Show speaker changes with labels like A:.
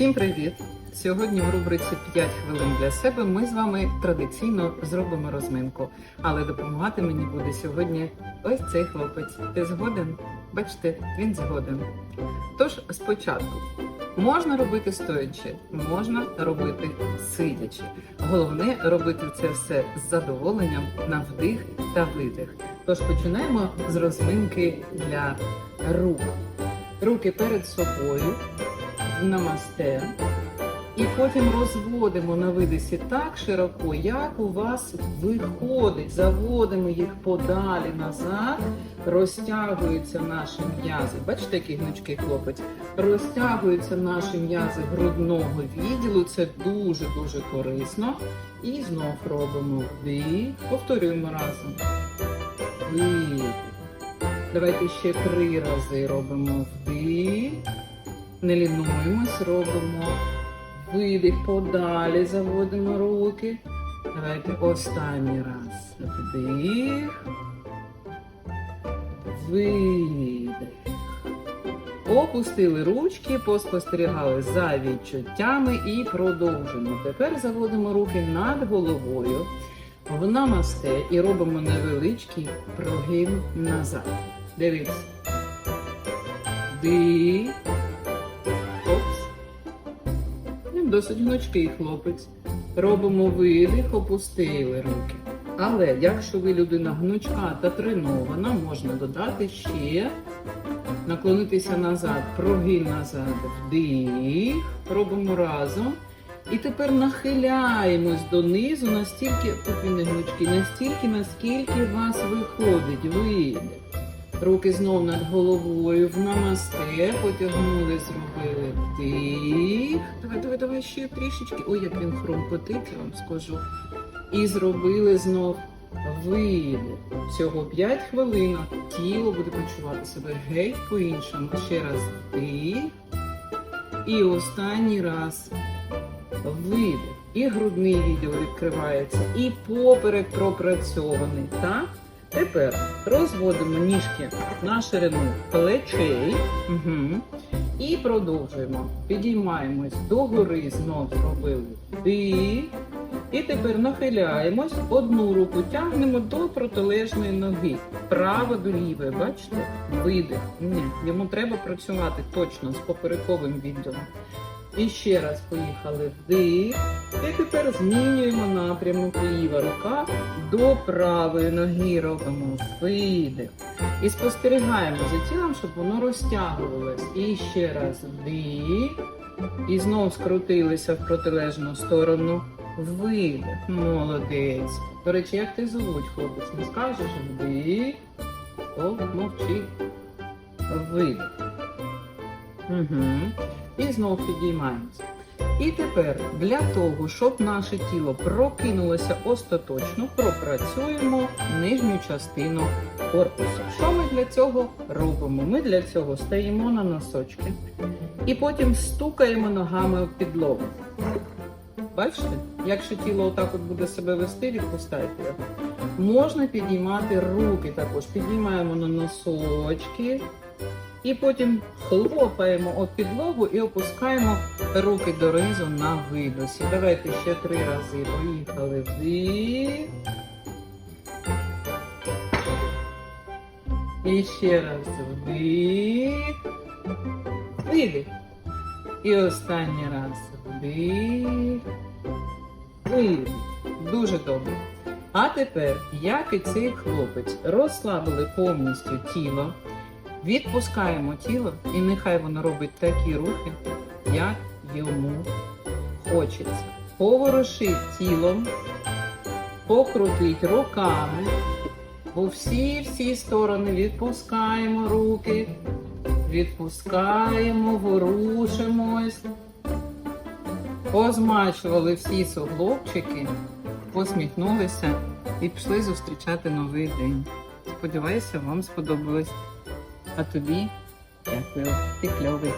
A: Всім привіт! Сьогодні в рубриці 5 хвилин для себе ми з вами традиційно зробимо розминку. Але допомагати мені буде сьогодні ось цей хлопець. Ти згоден? Бачите, він згоден. Тож спочатку можна робити стоячи, можна робити сидячи. Головне робити це все з задоволенням на вдих та видих. Тож починаємо з розминки для рук. Руки перед собою, намасте. І потім розводимо на видисі так широко, як у вас виходить. Заводимо їх подалі назад, розтягуються наші м'язи. Бачите, який гнучкий хлопець? Розтягуються наші м'язи грудного відділу. Це дуже-дуже корисно. І знов робимо вдих. Повторюємо разом. Вдих. Давайте ще три рази робимо вдих. Не лінуємось, робимо видих подалі, заводимо руки. Давайте останній раз. Вдих. Видих. Опустили ручки, поспостерігали за відчуттями і продовжуємо. Тепер заводимо руки над головою в намасте і робимо невеличкий прогин назад. Дивіться. Вдих. Досить гнучкий хлопець. Робимо видих, опустили руки. Але якщо ви людина гнучка та тренована, можна додати ще наклонитися назад, прогин назад, вдих. Робимо разом. І тепер нахиляємось донизу настільки, тут не гнучкий, настільки, наскільки вас виходить, вийде. Руки знов над головою в намасте, потягнули, зробили вдих. Давай, давай, давай ще трішечки. Ой, як він хрумкотить, я вам скажу. І зробили знов видих. Всього 5 хвилин. Тіло буде почувати себе геть по-іншому. Ще раз вдих. І останній раз видих. І грудний відділ відкривається, і поперек пропрацьований. Так? Тепер розводимо ніжки на ширину плечей. Угу. І продовжуємо. Підіймаємось догори, знов зробили вдих. І тепер нахиляємось, одну руку тягнемо до протилежної ноги. Право до лівої, бачите? Видих. Ні, йому треба працювати точно з поперековим відділом. І ще раз поїхали вдих. І тепер змінюємо напрямок ліва рука до правої ноги. Робимо видих. І спостерігаємо за тілом, щоб воно розтягувалось. І ще раз вдих. І знов скрутилися в протилежну сторону. Видих. Молодець. До речі, як ти звуть, хлопець? Не скажеш вдих. О, мовчи. Видих. Угу. І знов підіймаємося. І тепер для того, щоб наше тіло прокинулося остаточно, пропрацюємо нижню частину корпусу. Що ми для цього робимо? Ми для цього стаємо на носочки і потім стукаємо ногами об підлогу. Бачите, якщо тіло отак от буде себе вести, відпускайте його. Можна підіймати руки також. Підіймаємо на носочки. І потім хлопаємо об підлогу і опускаємо руки донизу на видосі. Давайте ще три рази. Поїхали вдих. І ще раз вдих. Видих. І останній раз вдих. Видих. Дуже добре. А тепер, як і цей хлопець, розслабили повністю тіло. Відпускаємо тіло і нехай воно робить такі рухи, як йому хочеться. Поворушить тілом, покрутить руками, у всі-всі сторони відпускаємо руки, відпускаємо, ворушимось. Позмачували всі суглобчики, посміхнулися і пішли зустрічати новий день. Сподіваюся, вам сподобалось. А тобі дякую, ти кльовий.